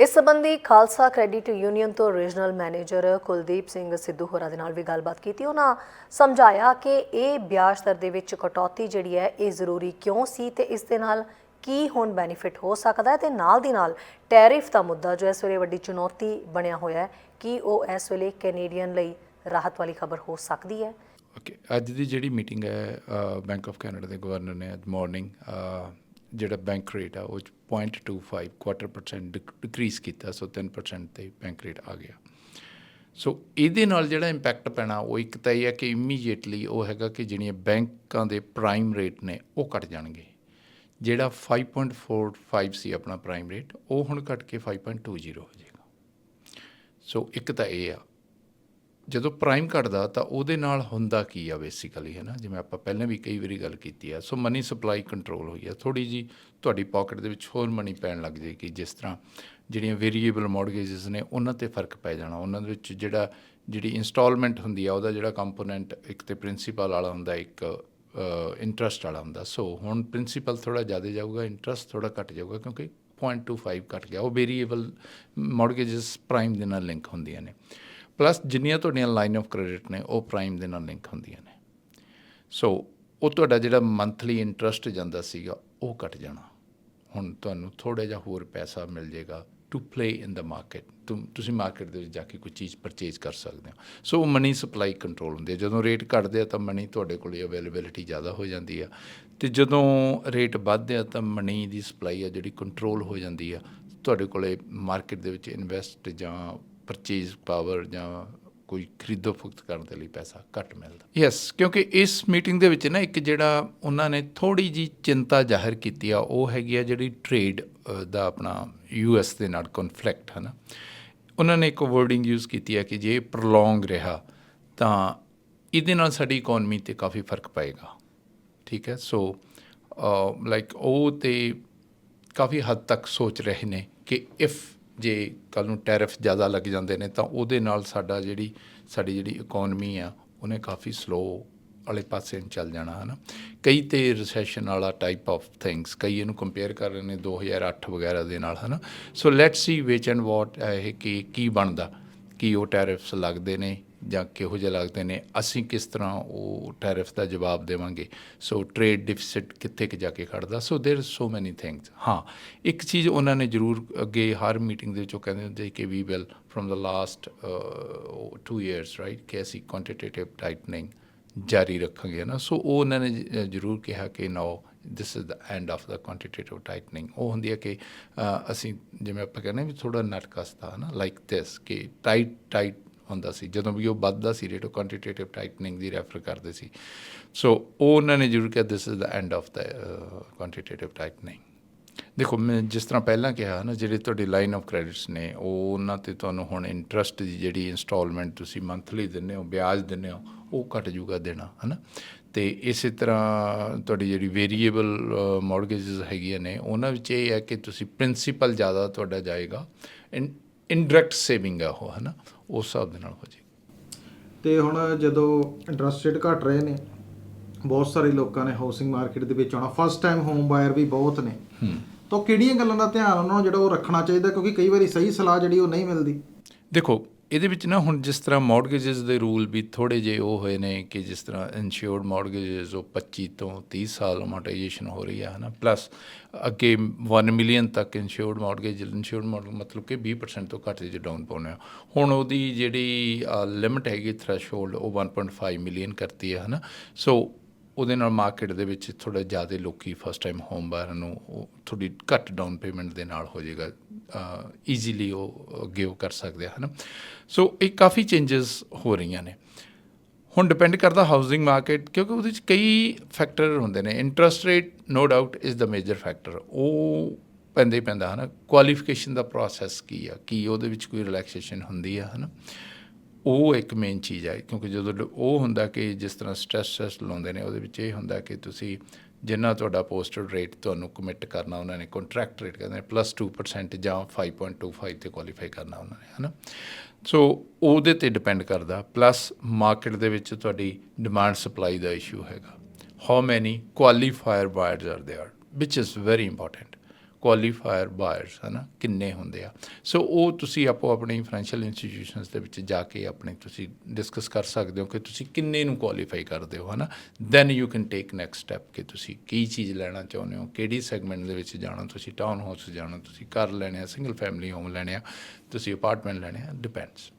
ਇਸ ਸੰਬੰਧੀ Khalsa credit union ਤੋਂ ਰੀਜਨਲ ਮੈਨੇਜਰ ਕੁਲਦੀਪ ਸਿੰਘ ਸਿੱਧੂ ਹੋਰਾਂ ਦੇ ਨਾਲ ਵੀ ਗੱਲਬਾਤ ਕੀਤੀ। ਉਹਨਾਂ ਸਮਝਾਇਆ ਕਿ ਇਹ ਵਿਆਜ ਦਰ ਦੇ ਵਿੱਚ ਕਟੌਤੀ ਜਿਹੜੀ ਹੈ, ਇਹ ਜ਼ਰੂਰੀ ਕਿਉਂ ਸੀ ਤੇ ਇਸ ਦੇ ਨਾਲ ਕੀ ਹੁਣ ਬੈਨੀਫਿਟ ਹੋ ਸਕਦਾ ਹੈ ਤੇ ਨਾਲ ਦੀ ਨਾਲ ਟੈਰਿਫ ਦਾ ਮੁੱਦਾ ਜੋ ਇਸ ਵੇਲੇ ਵੱਡੀ ਚੁਣੌਤੀ ਬਣਿਆ ਹੋਇਆ ਹੈ, ਕੀ ਉਹ ਇਸ ਵੇਲੇ ਕੈਨੇਡੀਅਨ ਲਈ ਰਾਹਤ ਵਾਲੀ ਖਬਰ ਹੋ ਸਕਦੀ ਹੈ? ਓਕੇ ਅੱਜ ਦੀ ਜਿਹੜੀ ਮੀਟਿੰਗ ਹੈ ਬੈਂਕ ਆਫ ਕੈਨੇਡਾ ਦੇ ਗਵਰਨਰ ਨੇ ਅੱਜ ਮਾਰਨਿੰਗ ਜਿਹੜਾ ਬੈਂਕ ਰੇਟ ਆ, ਉਹ 'ਚ 0.25 ਕੁਆਟਰ ਪਰਸੈਂਟ ਡਿਕਰੀਜ਼ ਕੀਤਾ ਸੋ 3% ਤੇ ਬੈਂਕ ਰੇਟ ਆ ਗਿਆ। ਸੋ ਇਹਦੇ ਨਾਲ ਜਿਹੜਾ ਇੰਪੈਕਟ ਪੈਣਾ, ਉਹ ਇੱਕ ਤਾਂ ਇਹ ਹੈ ਕਿ ਇਮੀਡੀਏਟਲੀ ਉਹ ਹੈਗਾ ਕਿ ਜਿਹੜੀਆਂ ਬੈਂਕਾਂ ਦੇ ਪ੍ਰਾਈਮ ਰੇਟ ਨੇ, ਉਹ ਘਟ ਜਾਣਗੇ। ਜਿਹੜਾ 5.45 ਸੀ ਆਪਣਾ ਪ੍ਰਾਈਮ ਰੇਟ ਉਹ ਹੁਣ ਘਟ ਕੇ 5.20 ਹੋ ਜਾਏਗਾ। ਸੋ ਇੱਕ ਤਾਂ ਇਹ ਆ। ਜਦੋਂ ਪ੍ਰਾਈਮ ਘਟਦਾ ਤਾਂ ਉਹਦੇ ਨਾਲ ਹੁੰਦਾ ਕੀ ਆ ਬੇਸਿਕਲੀ ਹੈ ਨਾ ਜਿਵੇਂ ਆਪਾਂ ਪਹਿਲਾਂ ਵੀ ਕਈ ਵਾਰੀ ਗੱਲ ਕੀਤੀ ਆ, ਸੋ ਮਨੀ ਸਪਲਾਈ ਕੰਟਰੋਲ ਹੋਈ ਆ। ਥੋੜੀ ਜੀ ਤੁਹਾਡੀ ਪਾਕਟ ਦੇ ਵਿੱਚ ਹੋਰ ਮਨੀ ਪੈਣ ਲੱਗ ਜੇ ਕਿ ਜਿਸ ਤਰ੍ਹਾਂ ਜਿਹੜੀਆਂ ਵੇਰੀਏਬਲ ਮਾਰਗੇजेस ਨੇ, ਉਹਨਾਂ ਤੇ ਫ਼ਰਕ ਪੈ ਜਾਣਾ। ਉਹਨਾਂ ਦੇ ਵਿੱਚ ਜਿਹੜਾ, ਜਿਹੜੀ ਇਨਸਟਾਲਮੈਂਟ ਹੁੰਦੀ ਆ, ਉਹਦਾ ਜਿਹੜਾ ਕੰਪੋਨੈਂਟ ਇੱਕ ਤੇ ਪ੍ਰਿੰਸੀਪਲ ਵਾਲਾ ਹੁੰਦਾ, ਇੱਕ ਇੰਟਰਸਟ ਵਾਲਾ ਹੁੰਦਾ। ਸੋ ਹੁਣ ਪ੍ਰਿੰਸੀਪਲ ਥੋੜਾ ਜ਼ਿਆਦਾ ਜਾਊਗਾ ਇੰਟਰਸਟ ਥੋੜਾ ਘਟ ਜਾਊਗਾ, ਕਿਉਂਕਿ 0.25 ਘਟ ਗਿਆ। ਉਹ ਵੇਰੀਏਬਲ ਮਾਰਗੇजेस ਪ੍ਰਾਈਮ ਦੇ ਨਾਲ ਲਿੰਕ ਹੁੰਦੀਆਂ ਨੇ। ਪਲੱਸ ਜਿੰਨੀਆਂ ਤੁਹਾਡੀਆਂ ਲਾਈਨ ਆਫ ਕ੍ਰੈਡਿਟ ਨੇ, ਉਹ ਪ੍ਰਾਈਮ ਦੇ ਨਾਲ ਲਿੰਕ ਹੁੰਦੀਆਂ ਨੇ। ਸੋ ਉਹ ਤੁਹਾਡਾ ਜਿਹੜਾ ਮੰਥਲੀ ਇੰਟਰਸਟ ਜਾਂਦਾ ਸੀਗਾ, ਉਹ ਘਟ ਜਾਣਾ। ਹੁਣ ਤੁਹਾਨੂੰ ਥੋੜਾ ਜਿਹਾ ਹੋਰ ਪੈਸਾ ਮਿਲ ਜਾਏਗਾ to play in the market ਤੁਸੀਂ ਮਾਰਕੀਟ ਦੇ ਵਿੱਚ ਜਾ ਕੇ ਕੋਈ ਚੀਜ਼ ਪਰਚੇਜ਼ ਕਰ ਸਕਦੇ ਹੋ। ਸੋ ਮਨੀ ਸਪਲਾਈ ਕੰਟਰੋਲ ਹੁੰਦੀ ਹੈ। ਜਦੋਂ ਰੇਟ ਘਟਦੇ ਆ, ਤਾਂ ਮਨੀ ਤੁਹਾਡੇ ਕੋਲ ਅਵੇਲੇਬਿਲਿਟੀ ਜ਼ਿਆਦਾ ਹੋ ਜਾਂਦੀ ਆ। ਤੇ ਜਦੋਂ ਰੇਟ ਵੱਧਦੇ ਆ, ਤਾਂ ਮਨੀ ਦੀ ਸਪਲਾਈ ਆ ਜਿਹੜੀ ਕੰਟਰੋਲ ਹੋ ਜਾਂਦੀ ਆ। ਤੁਹਾਡੇ ਕੋਲੇ ਮਾਰਕੀਟ ਦੇ ਵਿੱਚ ਇਨਵੈਸਟ ਜਾਂ ਪਰਚੇਜ਼ ਪਾਵਰ ਜਾਂ ਕੋਈ ਖਰੀਦੋ ਫੁਕਤ ਕਰਨ ਦੇ ਲਈ ਪੈਸਾ ਘੱਟ ਮਿਲਦਾ। ਯੈਸ ਕਿਉਂਕਿ ਇਸ ਮੀਟਿੰਗ ਦੇ ਵਿੱਚ ਨਾ ਇੱਕ ਜਿਹੜਾ ਉਹਨਾਂ ਨੇ ਥੋੜੀ ਜੀ ਚਿੰਤਾ ਜ਼ਾਹਿਰ ਕੀਤੀ ਆ, ਉਹ ਹੈਗੀ ਆ ਜਿਹੜੀ ਟ੍ਰੇਡ ਦਾ ਆਪਣਾ ਯੂਐਸ ਦੇ ਨਾਲ ਕਨਫਲਿਕਟ ਹੈ ਨਾ ਉਹਨਾਂ ਨੇ ਇੱਕ ਵਰਡਿੰਗ ਯੂਜ਼ ਕੀਤੀ ਹੈ ਕਿ ਜੇ ਪ੍ਰੋਲੋਂਗ ਰਿਹਾ, ਤਾਂ ਇਹਦੇ ਨਾਲ ਸਾਡੀ ਇਕਨੋਮੀ ਤੇ ਕਾਫੀ ਫ਼ਰਕ ਪਏਗਾ। ਠੀਕ ਹੈ? ਸੋ ਲਾਈਕ ਉਹ ਤੇ ਕਾਫੀ ਹੱਦ ਤੱਕ ਸੋਚ ਰਹੇ ਨੇ ਕਿ ਇਫ ਜੇ ਕੱਲ ਨੂੰ ਟੈਰਿਫ ਜ਼ਿਆਦਾ ਲੱਗ ਜਾਂਦੇ ਨੇ, ਤਾਂ ਉਹਦੇ ਨਾਲ ਸਾਡਾ ਜਿਹੜੀ, ਸਾਡੀ ਜਿਹੜੀ ਇਕਨੋਮੀ ਆ, ਉਹਨੇ ਕਾਫੀ ਸਲੋ ਵਾਲੇ ਪਾਸੇ ਨੂੰ ਚੱਲ ਜਾਣਾ ਹੈ ਨਾ ਕਈ ਤੇ ਰਿਸੈਸ਼ਨ ਵਾਲਾ ਟਾਈਪ ਆਫ ਥਿੰਗਸ ਕਈ ਇਹਨੂੰ ਕੰਪੇਅਰ ਕਰ ਰਹੇ ਨੇ 2008 ਵਗੈਰਾ ਦੇ ਨਾਲ ਹੈ ਨਾ ਸੋ ਲੈਟਸ ਸੀ ਵਿਚ ਐਂਡ ਵਾਟ ਇਹ ਕੀ ਕੀ ਬਣਦਾ, ਕੀ ਉਹ ਟੈਰਿਫਸ ਲੱਗਦੇ ਨੇ ਜਾਂ ਕਿਹੋ ਜਿਹੇ ਲੱਗਦੇ ਨੇ ਅਸੀਂ ਕਿਸ ਤਰ੍ਹਾਂ ਉਹ ਟੈਰਿਫ ਦਾ ਜਵਾਬ ਦੇਵਾਂਗੇ ਸੋ ਟ੍ਰੇਡ ਡਿਫਿਸਿਟ ਕਿੱਥੇ ਕਿ ਜਾ ਕੇ ਖੜਦਾ so there so many things ਹਾਂ ਇੱਕ ਚੀਜ਼ ਉਹਨਾਂ ਨੇ ਜ਼ਰੂਰ ਅੱਗੇ ਹਰ ਮੀਟਿੰਗ ਦੇ ਵਿੱਚ ਉਹ ਕਹਿੰਦੇ ਹੁੰਦੇ ਕਿ we will firm the last 2 years right ਕਿ ਅਸੀਂ ਕੁਆਂਟੀਟੇਟਿਵ ਟਾਈਟਨਿੰਗ ਜਾਰੀ ਰੱਖਾਂਗੇ ਨਾ ਸੋ ਉਹ ਉਹਨਾਂ ਨੇ ਜ- ਜ਼ਰੂਰ ਕਿਹਾ ਕਿ no this is the end of the quantitative tightening ਉਹ ਹੁੰਦੀ ਹੈ ਕਿ ਅ, ਅਸੀਂ ਜਿਵੇਂ ਆਪਾਂ ਕਹਿੰਦੇ ਵੀ ਥੋੜਾ ਨਟ ਕਸਦਾ ਨਾ ਲਾਈਕ ਦਿਸ ਕਿ ਟਾਈਟ ਟਾਈਟ ਹੁੰਦਾ ਸੀ, ਜਦੋਂ ਵੀ ਉਹ ਵੱਧਦਾ ਸੀ ਰੇਟ ਉਹ ਕੁਆਂਟੀਟੇਟਿਵ ਟਾਈਟਨਿੰਗ ਦੀ ਰੈਫਰ ਕਰਦੇ ਸੀ। ਸੋ ਉਹ ਉਹਨਾਂ ਨੇ ਜ਼ਰੂਰ ਕਿਹਾ this is the end of the quantitative tightening ਦੇਖੋ, ਮੈਂ ਜਿਸ ਤਰ੍ਹਾਂ ਪਹਿਲਾਂ ਕਿਹਾ ਨਾ, ਜਿਹੜੇ ਤੁਹਾਡੀ ਲਾਈਨ ਆਫ ਕ੍ਰੈਡਿਟਸ ਨੇ, ਉਹ ਉਹਨਾਂ ਤੇ ਤੁਹਾਨੂੰ ਹੁਣ ਇੰਟਰਸਟ ਦੀ ਜਿਹੜੀ ਇਨਸਟਾਲਮੈਂਟ ਤੁਸੀਂ ਮੰਥਲੀ ਦਿੰਦੇ ਹੋ, ਵਿਆਜ ਦਿੰਦੇ ਹੋ, ਉਹ ਘਟ ਜੂਗਾ ਦੇਣਾ, ਹਨਾ? ਤੇ ਇਸੇ ਤਰ੍ਹਾਂ ਤੁਹਾਡੀ ਜਿਹੜੀ ਵੇਰੀਏਬਲ ਮੌਰਗੇजेस ਹੈਗੀਆਂ ਨੇ, ਉਹਨਾਂ ਵਿੱਚ ਇਹ ਹੈ ਕਿ ਤੁਸੀਂ ਪ੍ਰਿੰਸੀਪਲ ਜ਼ਿਆਦਾ ਤੁਹਾਡਾ ਜਾਏਗਾ ਇਨਡਾਇਰੈਕਟ ਸੇਵਿੰਗ ਆ ਉਹ ਹਨਾ? ਉਸ ਹਿਸਾਬ ਦੇ ਨਾਲ ਹੋ ਜੇ ਤੇ ਹੁਣ ਜਦੋਂ ਇੰਟਰਸਟ ਰੇਟ ਘਟ ਰਹੇ ਨੇ ਬਹੁਤ ਸਾਰੇ ਲੋਕਾਂ ਨੇ ਹਾਊਸਿੰਗ ਮਾਰਕੀਟ ਦੇ ਵਿੱਚ ਆਉਣਾ। ਫਸਟ ਟਾਈਮ ਹੋਮ ਬਾਇਰ ਵੀ ਬਹੁਤ ਨੇ। ਤਾਂ ਕਿਹੜੀਆਂ ਗੱਲਾਂ ਦਾ ਧਿਆਨ ਉਹਨਾਂ ਨੂੰ ਜਿਹੜਾ ਉਹ ਰੱਖਣਾ ਚਾਹੀਦਾ? ਕਿਉਂਕਿ ਕਈ ਵਾਰੀ ਸਹੀ ਸਲਾਹ ਜਿਹੜੀ ਉਹ ਨਹੀਂ ਮਿਲਦੀ। ਦੇਖੋ ਇਹਦੇ ਵਿੱਚ ਨਾ ਹੁਣ ਜਿਸ ਤਰ੍ਹਾਂ ਮਾਰਗੇजेस ਦੇ ਰੂਲ ਵੀ ਥੋੜੇ ਜਿਹੇ ਉਹ ਹੋਏ ਨੇ ਕਿ ਜਿਸ ਤਰ੍ਹਾਂ ਇਨਸ਼ੋਰਡ ਮਾਰਗੇजेस ਉਹ 25 ਤੋਂ 30 ਸਾਲ ਮੋਨਟਾਈਜੇਸ਼ਨ ਹੋ ਰਹੀ ਹੈ ਨਾ ਪਲੱਸ ਅੱਗੇ 1 ਮਿਲੀਅਨ ਤੱਕ ਇਨਸ਼ੋਰਡ ਮਾਰਗੇਜ ਇਨਸ਼ੋਰਡ ਮਤਲਬ ਕਿ 20% ਤੋਂ ਘੱਟ ਜੇ ਡਾਊਨ ਪਾਉਣਾ ਹੁਣ ਉਹਦੀ ਜਿਹੜੀ ਲਿਮਟ ਹੈਗੀ ਥ੍ਰੈਸ਼ਹੋਲਡ ਉਹ 1.5 ਮਿਲੀਅਨ ਕਰਤੀ ਹੈ ਨਾ ਸੋ ਉਹਦੇ ਨਾਲ ਮਾਰਕੀਟ ਦੇ ਵਿੱਚ ਥੋੜਾ ਜ਼ਿਆਦਾ ਲੋਕੀ ਫਸਟ ਟਾਈਮ ਹੋਮ ਬਾਇਰ ਨੂੰ ਉਹ ਥੋੜੀ ਘੱਟ ਡਾਊਨ ਪੇਮੈਂਟ ਦੇ ਨਾਲ ਹੋ ਜਾਏਗਾ ਈਜ਼ੀਲੀ ਉਹ ਗਿਵ ਕਰ ਸਕਦੇ ਆ, ਹਨਾ? ਸੋ ਇਹ ਕਾਫੀ ਚੇਂਜਸ ਹੋ ਰਹੀਆਂ ਨੇ। ਹੁਣ ਡਿਪੈਂਡ ਕਰਦਾ ਹਾਊਸਿੰਗ ਮਾਰਕੀਟ ਕਿਉਂਕਿ ਉਹਦੇ ਵਿੱਚ ਕਈ ਫੈਕਟਰ ਹੁੰਦੇ ਨੇ। Interest rate no doubt is the major factor ਉਹ ਪੈਂਦਾ ਹੀ ਪੈਂਦਾ, ਹਨਾ? ਕੁਆਲੀਫਿਕੇਸ਼ਨ ਦਾ ਪ੍ਰੋਸੈਸ ਕੀ ਆ? ਕੀ ਉਹਦੇ ਵਿੱਚ ਕੋਈ ਰਿਲੈਕਸੇਸ਼ਨ ਹੁੰਦੀ ਆ, ਹਨਾ? ਉਹ ਇੱਕ ਮੇਨ ਚੀਜ਼ ਹੈ ਕਿਉਂਕਿ ਜਦੋਂ ਲ- ਉਹ ਹੁੰਦਾ ਕਿ ਜਿਸ ਤਰ੍ਹਾਂ ਸਟ੍ਰੈਸ ਸਟ੍ਰੈਸ ਲਾਉਂਦੇ ਨੇ ਉਹਦੇ ਵਿੱਚ ਇਹ ਹੁੰਦਾ ਕਿ ਤੁਸੀਂ ਜਿੰਨਾ ਤੁਹਾਡਾ ਪੋਸਟਡ ਰੇਟ ਤੁਹਾਨੂੰ ਕਮਿਟ ਕਰਨਾ ਉਹਨਾਂ ਨੇ ਕੰਟਰੈਕਟ ਰੇਟ ਕਹਿੰਦੇ ਨੇ ਪਲੱਸ 2% ਜਾਂ 5.25 ਤੇ ਕੁਆਲੀਫਾਈ ਕਰਨਾ ਉਹਨਾਂ ਨੇ ਹਨਾ ਸੋ ਉਹਦੇ ਤੇ ਡਿਪੈਂਡ ਕਰਦਾ ਪਲੱਸ ਮਾਰਕੀਟ ਦੇ ਵਿੱਚ ਤੁਹਾਡੀ ਡਿਮਾਂਡ ਸਪਲਾਈ ਦਾ ਇਸ਼ੂ ਹੈਗਾ how many qualifier buyers are there which is very important qualifier buyers ਹਨਾ? ਕਿੰਨੇ ਹੁੰਦੇ ਆ? ਸੋ ਉਹ ਤੁਸੀਂ ਆਪੋ ਆਪਣੀ ਫਾਈਨੈਂਸ਼ੀਅਲ ਇੰਸਟੀਟਿਊਸ਼ਨਸ ਦੇ ਵਿੱਚ ਜਾ ਕੇ ਆਪਣੇ ਤੁਸੀਂ ਡਿਸਕਸ ਕਰ ਸਕਦੇ ਹੋ ਕਿ ਤੁਸੀਂ ਕਿੰਨੇ ਨੂੰ ਕੁਆਲੀਫਾਈ ਕਰਦੇ ਹੋ, ਹਨਾ? Then you can take next step ਕਿ ਤੁਸੀਂ ਕੀ ਚੀਜ਼ ਲੈਣਾ ਚਾਹੁੰਦੇ ਹੋ, ਕਿਹੜੀ ਸੈਗਮੈਂਟ ਦੇ ਵਿੱਚ ਜਾਣਾ, ਤੁਸੀਂ ਟਾਊਨ ਹਾਊਸ ਜਾਣਾ, ਤੁਸੀਂ ਘਰ ਲੈਣੇ ਆ ਸਿੰਗਲ ਫੈਮਿਲੀ ਹੋਮ ਲੈਣੇ ਆ, ਤੁਸੀਂ ਅਪਾਰਟਮੈਂਟ ਲੈਣੇ ਆ ਡਿਪੈਂਡਸ